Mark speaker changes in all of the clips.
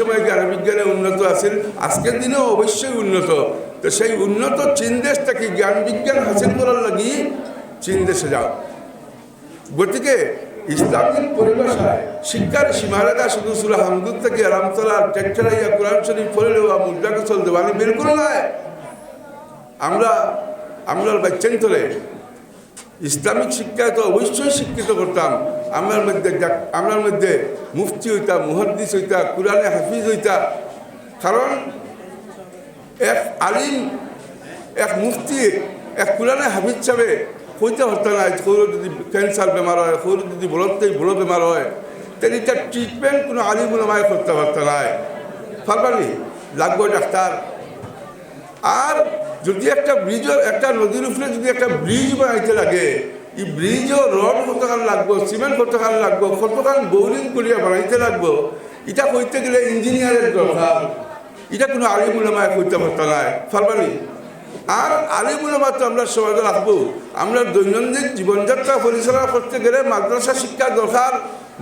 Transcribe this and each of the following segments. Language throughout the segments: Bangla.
Speaker 1: সময় জ্ঞান বিজ্ঞানে উন্নত আছেন? আজকের দিনেও অবশ্যই উন্নত। তো সেই উন্নত চীন দেশ থেকে জ্ঞান বিজ্ঞান হাসিল করার লাগি চীন দেশে যাও। গতিকে ইসলামিক পরিভাষায় শিক্ষার সীমারেখা শুধু সুরা হামদুদ থেকে রামতলা টেকচারাইয়া কোরআন শরীফ পড়লেও বা মুদ্রা গোসল দেওয়ানি বিলকুল নয় আমরা আমরা বাচ্চান্তরে ইসলামিক শিক্ষায় তো অবশ্যই শিক্ষিত করতাম। আমার মধ্যে আমার মধ্যে মুফতি হইতা, মুহদ্দিস হইতা, কোরআনে হাফিজ হইতা। কারণ এক আলিম, এক মুফতি, এক কোরআনে হাফিজ সাহেবে কইতে হতো না সৌর যদি ক্যান্সার বেমার হয় সৌর যদি বলতে বড় বেমার হয় তাহলে তার ট্রিটমেন্ট কোনো আলিম ওলামায় করতে পারতো না। পারবানি লাগবে ডাক্তার। আর যদি একটা ব্রিজও একটা নদীর উপরে যদি একটা ব্রিজ বানাইতে লাগে, এই ব্রিজও রড কতখান লাগবো সিমেন্ট কতখান লাগবো, কতখান বোরিং করিয়া বানাইতে লাগবো, এটা করতে গেলে ইঞ্জিনিয়ারের দরকার। এটা কোনো আলিমুলামায় করতে পারতো না ফারবানি আর আলিমুলামা তো আমরা সমাজে রাখব। আমরা দৈনন্দিন জীবনযাত্রা পরিচালনা করতে গেলে মাদ্রাসা শিক্ষার দরকার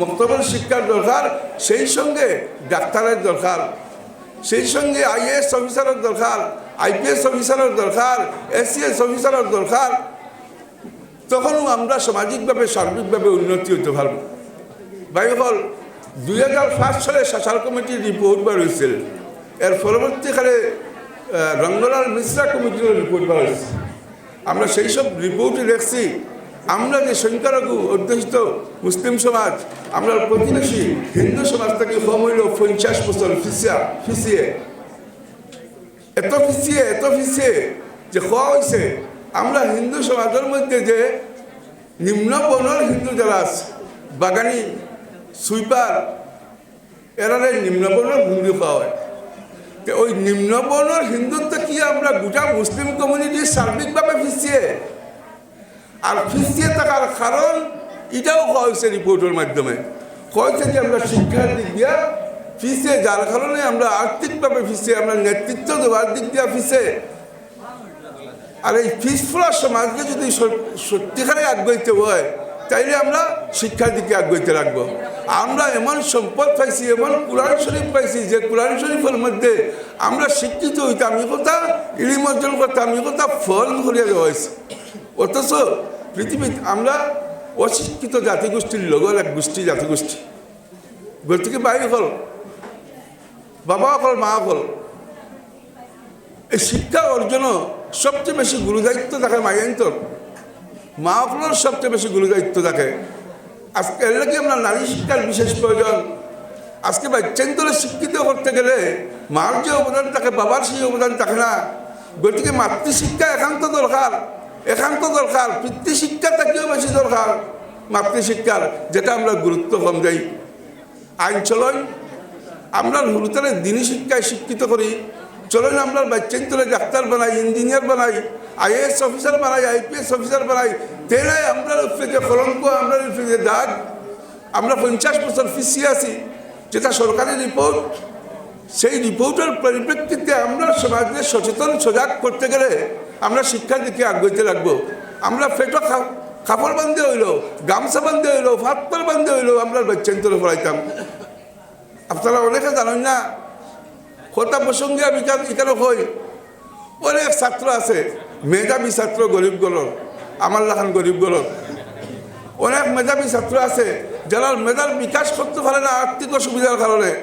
Speaker 1: মক্তবের শিক্ষার দরকার, সেই সঙ্গে ডাক্তারের দরকার, সেই সঙ্গে আইএএস অফিসারের দরকার। আইপিএস অফিসারের দরকার এসিএস অফিসারের দরকার। তখনও আমরা সামাজিকভাবে, সার্বিকভাবে উন্নতি হতে পারব। ভাই হল দুই হাজার পাঁচ সালে শাসার কমিটির রিপোর্ট বার হয়েছিল এর পরবর্তীকালে রঙ্গলাল মিশ্রা কমিটির রিপোর্ট বার হয়েছে আমরা সেই সব রিপোর্টে দেখছি। আমরা যে সংখ্যালঘু অধ্যুষিত মুসলিম সমাজ, আমরা প্রতিবেশী হিন্দু সমাজ থেকে কম হইল পঞ্চাশ বছর ফিসিয়া ফিসিয়ে এত ফিসিয়ে এত ফিসিয়ে যে হওয়া হয়েছে আমরা হিন্দু সমাজের মধ্যে যে নিম্ন বর্ণর হিন্দু যারা আছে, বাগানি, সুইপার এরারে নিম্ন বর্ণর হিন্দু খাওয়া হয়। তো ওই নিম্ন বর্ণর হিন্দুত্ব কি আমরা গোটা মুসলিম কমিউনিটি সার্বিকভাবে ফিসিয়ে আর ফিসিয়ে থাকার কারণ, এটাও হয়েছে রিপোর্টের মাধ্যমে। হয়েছে যে আমরা শিক্ষার দিক দিয়া ফিসে, যার কারণে আমরা আর্থিকভাবে ফিসে, আমরা নেতৃত্ব দেওয়ার দিক দিয়ে ফিসে। আর এই ফিসফুলা সমাজকে যদি সত- সত্যিকারে আগ্রহিত হয়, তাইলে আমরা শিক্ষার দিকে আগ্রহিত রাখব আমরা এমন সম্পদ পাইছি, এমন কোরআন শরীফ পাইছি, যে কোরআন শরীফের মধ্যে আমরা শিক্ষিত হইতাম এই কথা, ইলিম অর্জন করতাম এই কথা ফল করিয়া দেওয়া হয়েছে। অথচ পৃথিবীতে আমরা অশিক্ষিত জাতিগোষ্ঠীর লগর এক গোষ্ঠী জাতিগোষ্ঠী। গতিকে বাইরে হল? বাবা হল, মা হল। এই শিক্ষা অর্জনও সবচেয়ে বেশি গুরুদায়িত্ব থাকে মায়েন্তর মা হলের সবচেয়ে বেশি গুরুদায়িত্ব থাকে। আজকে এর লাগে আমরা নারী শিক্ষার বিশেষ প্রয়োজন। আজকে বাচ্চান্তরে শিক্ষিত করতে গেলে মার যে অবদান থাকে, বাবার সেই অবদান থাকে না। গতিকে মাতৃশিক্ষা একান্ত দরকার একান্ত দরকার। পিতৃশিক্ষা থেকেও বেশি দরকার। মাতৃশিক্ষার যেটা আমরা গুরুত্ব কম দেই। আইন চলন আমরা হুলুতারে দিনী শিক্ষায় শিক্ষিত করি। চলুন আমরা বাচ্চান্তরে ডাক্তার বানাই, ইঞ্জিনিয়ার বানাই, আইএএস অফিসার বানাই, আইপিএস অফিসার বানাই। তেলে আমরা যে কলঙ্ক, আমরা যে দাগ। আমরা পঞ্চাশ বছর পিছিয়ে আছি। যেটা সরকারি রিপোর্ট, সেই রিপোর্টের পরিপ্রেক্ষিতে আমরা সমাজকে সচেতন, সজাগ করতে গেলে আমরা শিক্ষার দিকে আগ্রহীতে রাখব আমরা ফেটো কাপড় বান্ধে হইল গামছা বান্ধে হইল ফাত্তর বান্ধে হইল আমরা বাচ্চান্তরে পড়াইতাম। আপনারা অনেকে জানেন না কথা প্রসঙ্গে আমি এখান- হই অনেক ছাত্র আছে, মেধাবী ছাত্র গরিবগুলোর আমার লাখান গরিবগুলোর অনেক মেধাবী ছাত্র আছে, যারা মেধার বিকাশ করতে পারে না আর্থিক অসুবিধার কারণে।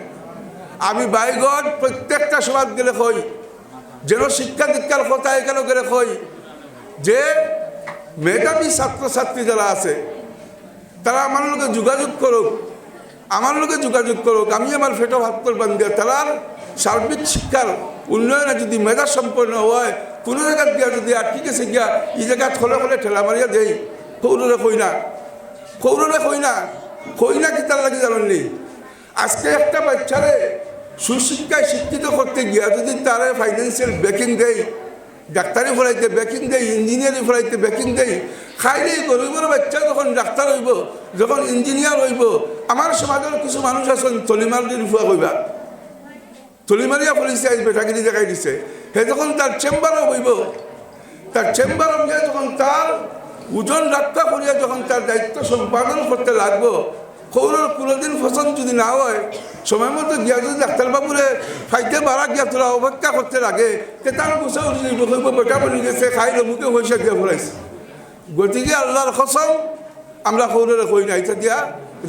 Speaker 1: আমি বাইগঞ্জ প্রত্যেকটা সমাজ গেলে কই, যেন শিক্ষা দীক্ষার কথা এখানে গেলে কই, যে মেধাবী ছাত্রছাত্রী যারা আছে, তারা আমার লোকে যোগাযোগ করুক। আমার লোকে যোগাযোগ করুক, আমি আমার ফেটো ভাত্তর বান্ধিয়া তারার সার্বিক শিক্ষার উন্নয়নে যদি মেধা সম্পন্ন হয়, কোনো জায়গায় গিয়া যদি আটকে গেছে গিয়া, এই জায়গা খোলে খোলে ঠেলা মারিয়া দেই কৌররে কই না কৌররে কই না কই না কি তার লাগে জানেননি আজকে একটা বাচ্চারে সুশিক্ষায় শিক্ষিত করতে গিয়া যদি তারে ফাইন্যান্সিয়াল ব্যাকিং দেয় ডাক্তারি ফলাইতে ব্যাকিং দেয় ইঞ্জিনিয়ারিং ফলাইতে ব্যাকিং দেয় খাইলেই গরিবের বাচ্চা যখন ডাক্তার হইব, যখন ইঞ্জিনিয়ার হইব, আমার সমাজের কিছু মানুষ আছেন, তলিমার দিয়ে ফুয়া কইবা। তলিমারিয়া ফলিছে আজ বেটাগিরি দেখাই দিছে। সে যখন তার চেম্বারও হইব, তার চেম্বারও গিয়ে যখন তার ওজন রক্ষা করিয়া যখন তার দায়িত্ব সম্পাদন করতে লাগবো সৌরের কোনোদিন পছন্দ যদি না হয়, সময় মতো গিয়া যদি ডাক্তারবাবুরে ফাইতে বাড়া গিয়া তোরা অপেক্ষা করতে লাগে তার বনি গেছে খাই মুখে পয়সা দিয়া ভরাইছে গতিকে আল্লাহর কসম, আমরা সৌরের কই নাই দিয়া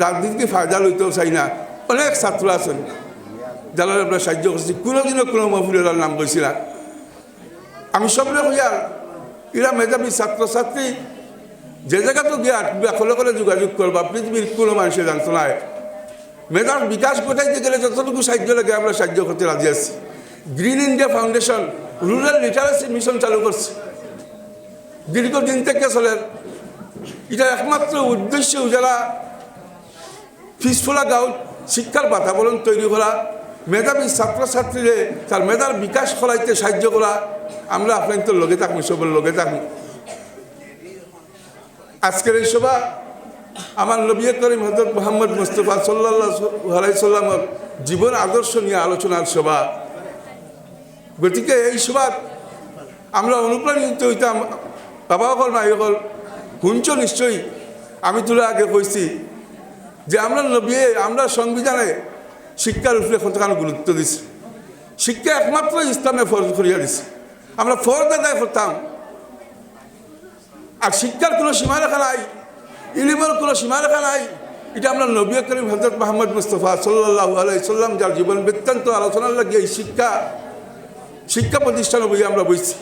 Speaker 1: রাজনীতিকে ফায়দা লইতেও চাই না। অনেক ছাত্র আছেন যারা আমরা সাহায্য করছি কোনোদিনও কোনো মহফিলের নাম কইছিল আমি সবরে কইয়ার এরা মেধাবী ছাত্রছাত্রী যে জায়গাতে গিয়া কলে কলে যোগাযোগ করবা পৃথিবীর কোনো মানুষের জানতো না মেধার বিকাশ ঘটাইতে গেলে যতটুকু সাহায্য লাগে, আমরা সাহায্য করতে রাজি আছি। Green India foundation rural literacy mission চালু করছে দীর্ঘদিন থেকে চলে। এটার একমাত্র উদ্দেশ্য যারা পিসফোলা গাঁও শিক্ষার বাতাবরণ তৈরি করা মেধাবী ছাত্রছাত্রীরে তার মেধার বিকাশ করাইতে সাহায্য করা আমরা আপনাদের লগে থাকব সবের লগে থাকব আজকের এই সভা, আমার নবী করিম হজরত মোহাম্মদ মুস্তফা সাল্লাহ সাল্লামর জীবন আদর্শ নিয়ে আলোচনার সভা। গতিকে এই সভা আমরা অনুপ্রাণিত হইতাম, বাবা হল, মাই হল শুনছ নিশ্চয়ই আমি তোরা আগে কইছি যে আমরা নবী আমরা সংবিধানে শিক্ষার উপরে কতখানি গুরুত্ব দিছি। শিক্ষা একমাত্র ইসলামে ফরজ করিয়া দিছে। আমরা ফরজ আদায় করতাম। আর শিক্ষার কোনো সীমারেখা নাই, ইলিমের কোনো সীমারেখা নাই। এটা আমরা নবী করিম হজরত মোহাম্মদ মুস্তফা সাল্লাহ আলাই সাল্লাম যার জীবন বৃত্তান্ত আলোচনার লাগিয়ে এই শিক্ষা শিক্ষা প্রতিষ্ঠান বই আমরা বুঝছি।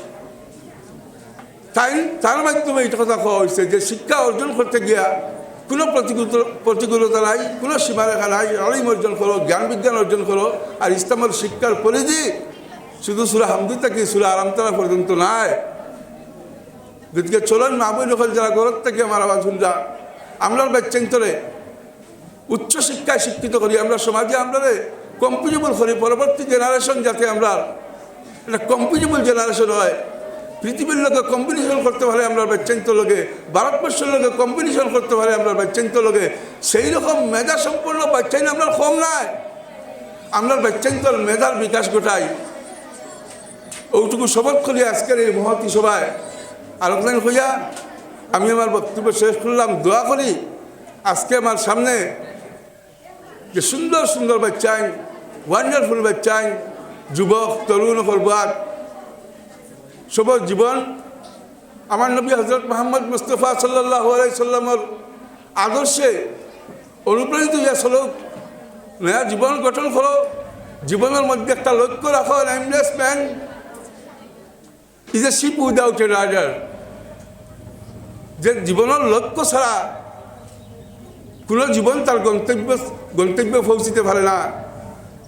Speaker 1: তাই, তার মাধ্যমে এটা কথা কোয়া হয়েছে যে শিক্ষা অর্জন করতে গিয়া কোনো প্রতিকূল, প্রতিকূলতা নাই, কোনো সীমারেখা নাই, আলিম অর্জন করো, জ্ঞান বিজ্ঞান অর্জন করো, আর ইসলামের শিক্ষার পরিধি শুধু সুরা হামদু থেকে সুরা আরামতারা পর্যন্ত নাই। গতিকে চলন, মাহবুব নকল যারা গরত থেকে আমার আওয়াজ শুনরা আমরার বাচ্চান্তরে উচ্চ শিক্ষায় শিক্ষিত করি আমরা সমাজে আমরা কম্পিটেবল করি। পরবর্তী জেনারেশন যাতে আমরা একটা কম্পিটেবল জেনারেশন হয়। পৃথিবীর লোকে কম্পিটিশন করতে পারে আমরা বাচ্চান্ত লোকে, ভারতবর্ষের লোকে কম্পিটিশন করতে পারে আমরা বাচ্চান্ত লোকে। সেই রকম মেধা সম্পন্ন বাচ্চাই আমরা কম নাই। আমরা বাচ্চান্তর মেধার বিকাশ ঘটাই। ওইটুকু শপথ করি আজকের এই মহতি সভায়। আলোচনা হইয়া আমি আমার বক্তব্য শেষ করলাম, দোয়া করি। আজকে আমার সামনে যে সুন্দর সুন্দর বাচ্চাই ওয়ান্ডারফুল বাচ্চাই, যুবক, তরুণ করবার সব জীবন। আমার নবী হজরত মোহাম্মদ মুস্তফা সাল্লাহ সাল্লামর আদর্শে অনুপ্রাণিত হইয়া চলুক নয়া জীবন গঠন করো। জীবনের মধ্যে একটা লক্ষ্য রাখো aimless man is a ship without a rider যে জীবনের লক্ষ্য ছাড়া কোনো জীবন তার গন্তব্য, গন্তব্যে পৌঁছিতে পারে না।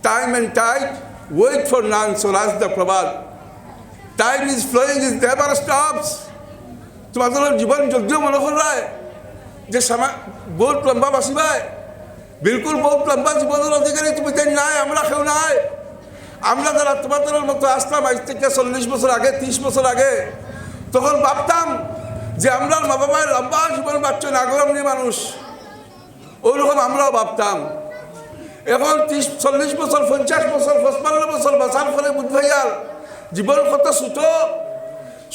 Speaker 1: Time and tide wait for none সোরাজ the প্রবাদ time is flowing is never stops তোমাদের জীবন যদিও মনে করায় যে সামা, বহুত লম্বা বাঁচিবাই। বিলকুল বহুত লম্বা জীবনের অধিকারী তুমি তাই নাই, আমরা কেউ নাই। আমরা যারা তোমাদের মতো আসলাম, আজ থেকে চল্লিশ বছর আগে, ত্রিশ বছর আগে, তখন ভাবতাম যে আমরা মা বাবার লম্বা জীবন বাচ্চা নিয়ে মানুষ। ওইরকম আমরাও ভাবতাম। এখন ত্রিশ, চল্লিশ বছর, পঞ্চাশ বছর, পঁচপান্ন বছর বাঁচার ফলে বুধ ভাইয়ার জীবন কত ছোট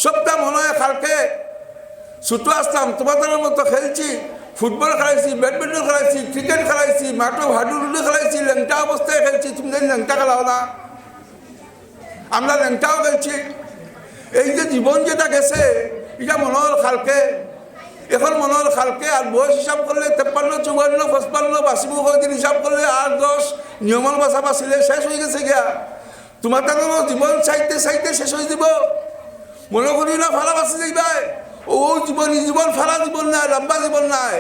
Speaker 1: সবটা মনে হয় কালকে ছোট আসতাম তোমাদের মতো খেলছি, ফুটবল খেলাইছি, ব্যাডমিন্টন খেলাইছি, ক্রিকেট খেলাইছি, মাঠো হাডুডুডু খেলাইছি, ল্যাংটা অবস্থায় খেলছি। তুমি জানি ল্যাংটা খেলাও না। আমরা ল্যাংটাও খেলছি। এই যে জীবন যেটা গেছে এটা মনোহর খালকে। এখন মনোহর খালকে আর বয়স হিসাব করলে তেপ্পান্ন চৌবান্ন পঁচপান্ন, বাঁচিব কদিন হিসাব করলে আট দশ নিয়মন বাঁচা বাঁচিলে শেষ হয়ে গেছে গিয়া। তোমার তাদের জীবন চাইতে চাইতে শেষ হয়ে যাব। মনে করি না ফালা বাঁচি যাইবাই ও জীবন জীবন ফালা জীবন নাই, লম্বা জীবন নাই।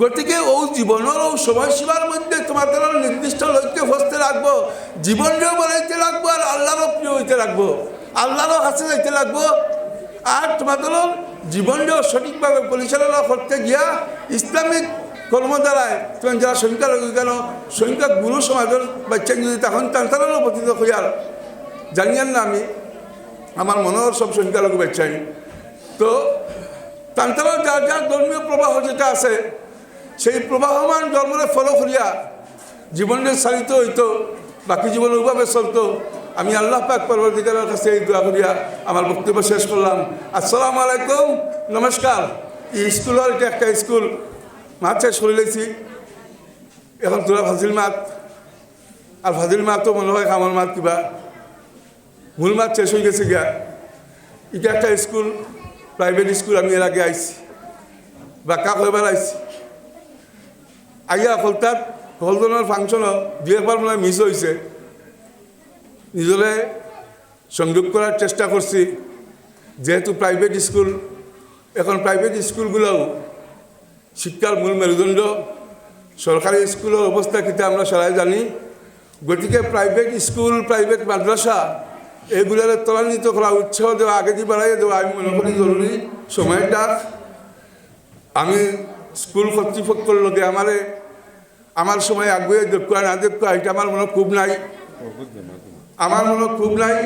Speaker 1: গতিকে ও জীবনের ও সময়সীমার মধ্যে তোমার তোমাদের নির্দিষ্ট লক্ষ্যে ফসতে রাখব জীবনটাও বলাইতে রাখব আর আল্লাহরও প্রিয় হইতে রাখব আল্লাহরও কাছে যাইতে লাগবো। আর তোমাদের জীবনটাও সঠিকভাবে পরিচালনা করতে গিয়া ইসলামিক কর্ম দ্বারায় তোমার যারা সংখ্যা সংখ্যালঘু কেন সংখ্যা গুরু সমাজের বাচ্চা যদি তখন তাঁতারও পতিত হইয়ার জানিয়ান না আমি, আমার মনের সব সংখ্যালঘু বাচ্চাই তো তান্তারাও যার যার ধর্মীয় প্রবাহ যেটা আছে, সেই প্রবাহমান ধর্মরে ফলো করিয়া জীবনের চালিত হইতো, বাকি জীবন ওইভাবে চলতো। আমি আল্লাহ পাক পরবর্তীকারের কাছে এই দোয়া করিয়া আমার বক্তব্য শেষ করলাম। আসসালামু আলাইকুম। নমস্কার। এই স্কুলের এটা একটা স্কুল। মাছ শেষ করে লেছি এখন তোরা ফাজিল মাত আর ফাজিল মাত তো মনে হয় কামল মাত কিবা। মূল মাত শেষ হয়ে গেছে গিয়া। এটা একটা স্কুল, প্রাইভেট স্কুল, আমি এর আগে আইছি। বা কাক হইবার আইছি। আইয়া হলতার হলদনের ফাংশনও দুই একবার মনে মিস হয়েছে নিজরে সংযোগ করার চেষ্টা করছি। যেহেতু প্রাইভেট স্কুল এখন প্রাইভেট স্কুলগুলোও শিক্ষার মূল মেরুদণ্ড। সরকারি স্কুলের অবস্থা কিন্তু আমরা সবাই জানি। গতিকে প্রাইভেট স্কুল প্রাইভেট মাদ্রাসা, এগুলোর ত্বরান্বিত করা উৎসাহ দেওয়া, আগে দিয়ে বাড়াইয়ে দেওয়া, আমি মনে করি জরুরি সময়টা। আমি স্কুল কর্তৃপক্ষের লোকে আমারে, আমার সময় আগুয়ে দেখুয়া না দেখুয়া এটা আমার মনে খুব নাই। আমার মনে খুব নাই।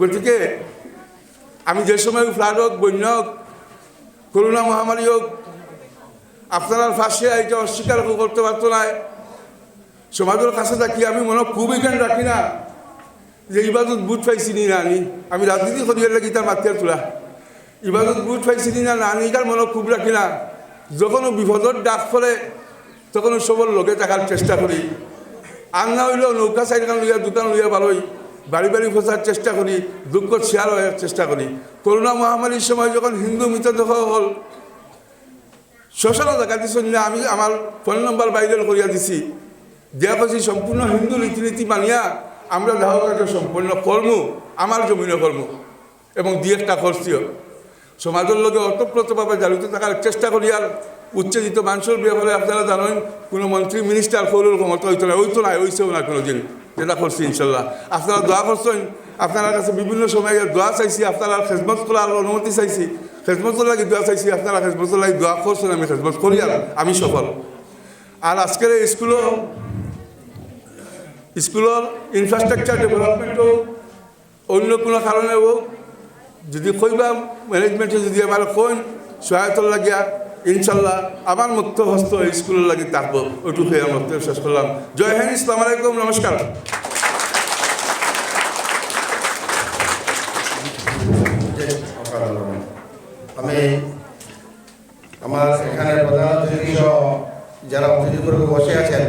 Speaker 1: গতিকে আমি যে সময় ফ্লাড হোক বন্য হোক করোনা মহামারী হোক আপনার ফাঁসে এটা অস্বীকার করতে পারতো না সমাজের কাছে থাকি আমি মনে খুব এখানে রাখি না যে ইবাদত বুট পাইছি নি না আনি আমি রাজনীতি করিয়ে লাগি তার মাতিয়ার তোলা। ইবাদত বুট পাইছি নি না আনি তার মনে খুব রাখি না। যখন বিপদর ডাক পড়ে তখন সবর লোকে থাকার চেষ্টা করি। আর হইলেও নৌকা সাইডখান লইয়া দোকান লইয়া ভালোই বাড়ি বাড়ি ফসার চেষ্টা করি দুঃখ শেয়ার হওয়ার চেষ্টা করি করোনা মহামারীর সময় যখন হিন্দু মৃতদেহ হল শ্মশানও দেখা না আমি আমার ফোন নম্বর ভাইরাল করিয়া দিছি। দেয়া করছি সম্পূর্ণ হিন্দু রীতিনীতি মানিয়া, আমরা দেহ কার্য সম্পূর্ণ কর্ম আমার জমিনে কর্ম এবং দুই একটা করছিও সমাজের লোকে অতপ্রতভাবে জড়িত থাকার চেষ্টা করি আর উচ্চেজিত মানুষের ব্যাপারে আপনারা জানেন, কোনো মন্ত্রী মিনিস্টার করলেও ক্ষমতা হইতো না হইতো না হইছেও না কোনো দিন যেটা করছি ইনশাল্লাহ। আপনারা দোয়া করছেন, আপনার কাছে বিভিন্ন সময় দোয়া চাইছি, আপনারা খেজমত করার অনুমতি চাইছি। খেজমতের লাগে দোয়া চাইছি, আপনারা খেজমতের লাগে দোয়া করছেন, আমি খেজমত করি আর আমি সফল। আর আজকের স্কুলও স্কুলের ইনফ্রাস্ট্রাকচার ডেভেলপমেন্ট হোক, অন্য কোনো কারণে হোক, যদি কইবা ম্যানেজমেন্টে যদি আমার কইন সহায়তার লাগিয়া ইনশাল্লাহ আমার মুক্ত হস্ত স্কুলের লাগে থাকব ওইটুকুই আমার শেষ করলাম। জয় হিন্দ ইসলাম আলাইকুম, নমস্কার।
Speaker 2: আমি আমার এখানে প্রধান অতিথি সহ যারা বসে আছেন,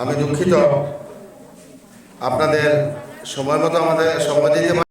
Speaker 2: আমি দুঃখিত। আপনাদের সময় মতো আমাদের সময় দিতে